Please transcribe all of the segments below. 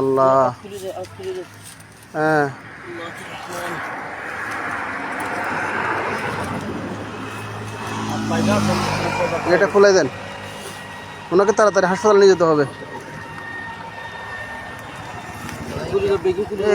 আল্লাহ। হ্যাঁ। এটা খুলে দেন। ওনাকে তাড়াতাড়ি হাসপাতালে নিয়ে যেতে হবে।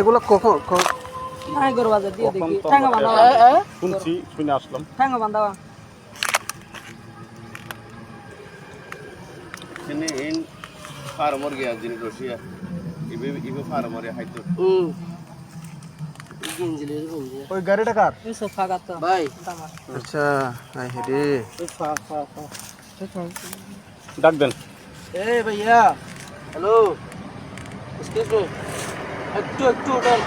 এগুলো কখন শুনছি শুনে আসলাম। এখানে রশিয়া ইবে ওই গাড়িটা কার ডাক এ ভাইয়া হ্যালো একটু একটু একটু ওঠান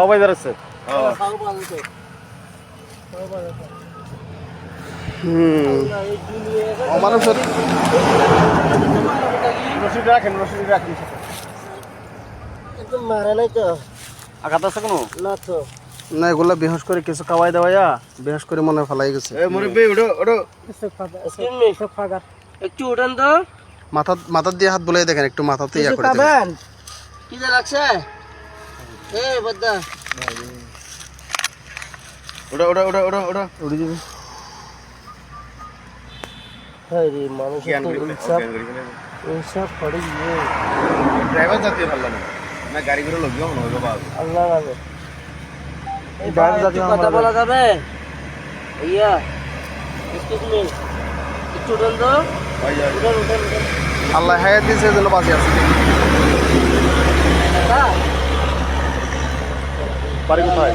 বাজার আছে খাওয়া বাজার আছে খাওয়া বাজার হুম। অমানুষের রশিদ রাখেন রশিদ রাখেন একদম মারা নাই তো। আঘাত আছে কোনো? না তো। না এগুলো বেহস করে কিছু খাওয়াই দেওয়া বেহস করে মনে ফেলাই গেছে। একটু উঠান তো। মাথা মাথার দিয়ে হাত বলে দেখেন একটু মাথাতে ইয়া করে দেবেন কি যে লাগছে? বদ্দা ওটা ওটা ওটা ওটা ওটা উড়ে যাবে। হ্যাঁ রে মানুষ জ্ঞান তো ইনসাফ ইনসাফ করে গিয়ে ড্রাইভার যাতে ভালো না। না গাড়ি করে লোক বাবা আল্লাহ রাখে এই বাইরে বাইরে যাতে একটু আমার কথা বলা যাবে? ইয়া এক্সকিউজ মি একটু উঠান তো। ভাই যাই উঠান উঠান উঠান। আল্লাহ হায়াত দিয়েছে যেন বাঁচে আছে। বাড়ি কোথায়?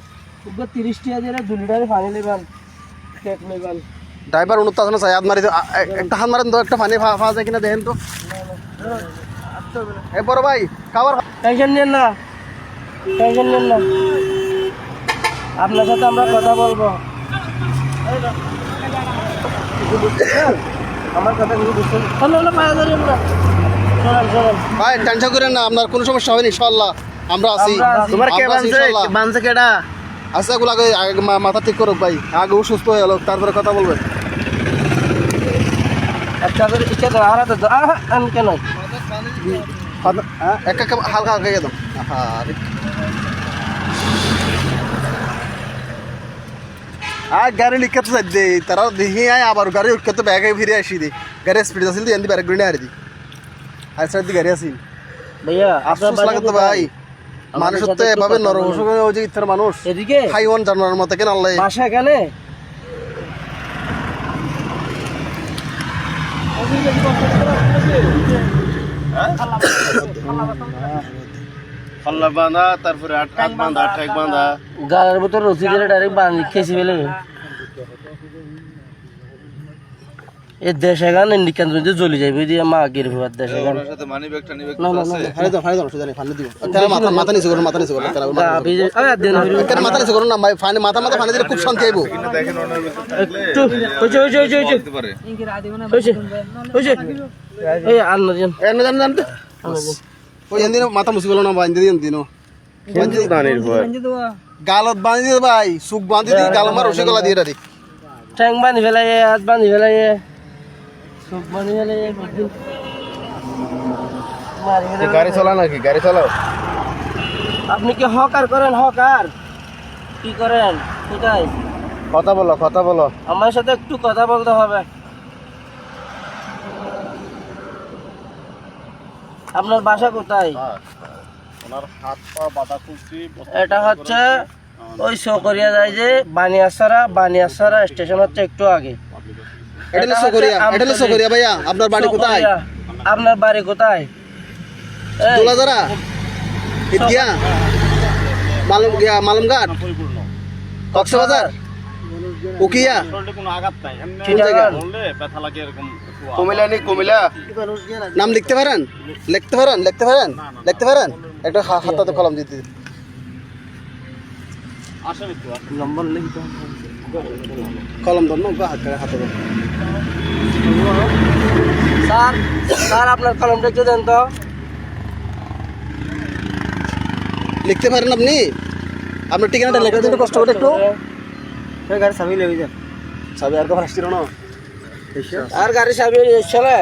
উগো 30 টিয়া দিলে 2 পানি নেবেন কেক নেবেন ড্রাইভার আছে না হাত মারি একটা হাত মারেন তো একটা পানি যায় কিনা দেখেন তো। এ বড় ভাই খাবার টেনশন নেন না। টেনশন নেন না। আপনার সাথে আমরা কথা বলব। আমার কথা কিছু বুঝছেন ভাই টেনশন করেন না আপনার কোনো সমস্যা হবে না ইনশাআল্লাহ। আমরা আছি। আমরা আছি। ইনশাআল্লাহ। বানছে কেডা? আচ্ছা এগুলো আগে আগে মাথা ঠিক করুক ভাই। আগে অসুস্থ হয়ে গেল তারপরে কথা বলবে আচ্ছা হ্যাঁ, আবার গাড়ি উঠকে তো ব্যাগে ফিরে আসি দি। গাড়ি স্পিড আসিল তো এমনি দি। আর গাড়ি আসি। ভাইয়া লাগে তো ভাই। মানুষ তো এভাবে ওই যে মানুষ। এদিকে? হাইওয়ান জানোয়ারের মতো কেন আল্লাহ বাসা গেলে? পাল্লা বাঁধা তারপরে আট বান্ধা বাঁধা আট এক বাঁধা। গালের ভিতর রসি দিলে ডাইরেক্ট বাঁধি খেয়েছি ফেলে। এ দেশে গান ইন্ডিকান যদি জ্বলি যাবে দিয়ে মা গিয়ে ফেবার দেশে গান। সাথে মানি ব্যাগটা নিবে না না না হারে দাও হারে দাও সুজা নেই ফানি দিব কেন মাথা মাথা নিচে করুন মাথা নিচে করুন কেন মাথা নিচে আপনি যে আরে দেন করুন। কেন মাথা নিচে করুন না ভাই ফানি মাথা মাথা ফানি দিলে খুব শান্তি আইবো একটু জান জান ওই এন্দিন মাথা মুছি না দিনো গালত বাঁধি ভাই সুখ বাঁধি দিয়ে গাল মার রসে গলা দিয়ে রাখি। ঠ্যাং বাঁধি ফেলাই হাত বাঁধি ফেলাই চোখ বাঁধি ফেলাই মারি ফেলাই গাড়ি চালা নাকি? গাড়ি চালাও। আপনি কি হকার করেন? হকার কি করেন? কোথায় কথা বলো কথা বলো। আমার সাথে একটু কথা বলতে হবে। আপনার বাসা কোথায়? ওনার হাত পা বাঁধা খুলছি এটা হচ্ছে ওই সকরিয়া যায় যে বানিয়াসারা বানিয়াসারা স্টেশন হচ্ছে একটু আগে। এটা হলো সকরিয়া এটা হলো সকরিয়া ভাইয়া আপনার বাড়ি কোথায়? আপনার বাড়ি কোথায়? দোলাজারা? ইতিয়া? মালুম গিয়া মালুমঘাট? কক্সবাজার? উকিয়া? শরীরে কোনো আঘাত নাই এমনি কোন জায়গা? বললে ব্যথা লাগে এরকম একটু কুমিল্লা নি কুমিল্লা? নাম লিখতে পারেন? লিখতে পারেন? লিখতে পারেন? লিখতে পারেন? একটা হাতাতে কলম দিতে দিন। আসেন একটু আসেন। নম্বর লিখিত কলম ধর না হাতে হাতে স্যার স্যার আপনার কলমটা একটু দেন তো। লিখতে পারেন আপনি? আপনার ঠিকানাটা লেখা দিন কষ্ট করে একটু। গাড়ি সামি লেগে যান। সাবে আর কখন আসছিল না। আর গাড়ি সামি চলে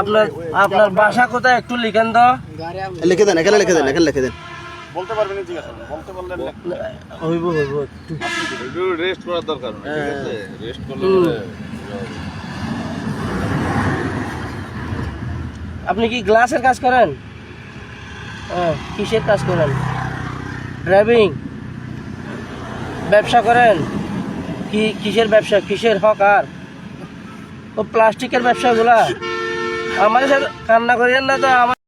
আপনার আপনার বাসা কোথায় একটু লিখেন তো। লিখে দেন এখানে লিখে দেন এখানে লিখে দেন। বলতে পারবেন না জিজ্ঞাসা বলতে পারলেন হইব হইব একটু। একটু রেস্ট করার দরকার ঠিক আছে? রেস্ট করলে আপনি কি গ্লাসের কাজ করেন? হ্যাঁ কিসের কাজ করেন? ড্রাইভিং ব্যবসা করেন? কি কিসের ব্যবসা? কিসের হক আর? ও প্লাস্টিকের ব্যবসাগুলা? আমার সাথে কান্না করিয়েন না তো আমার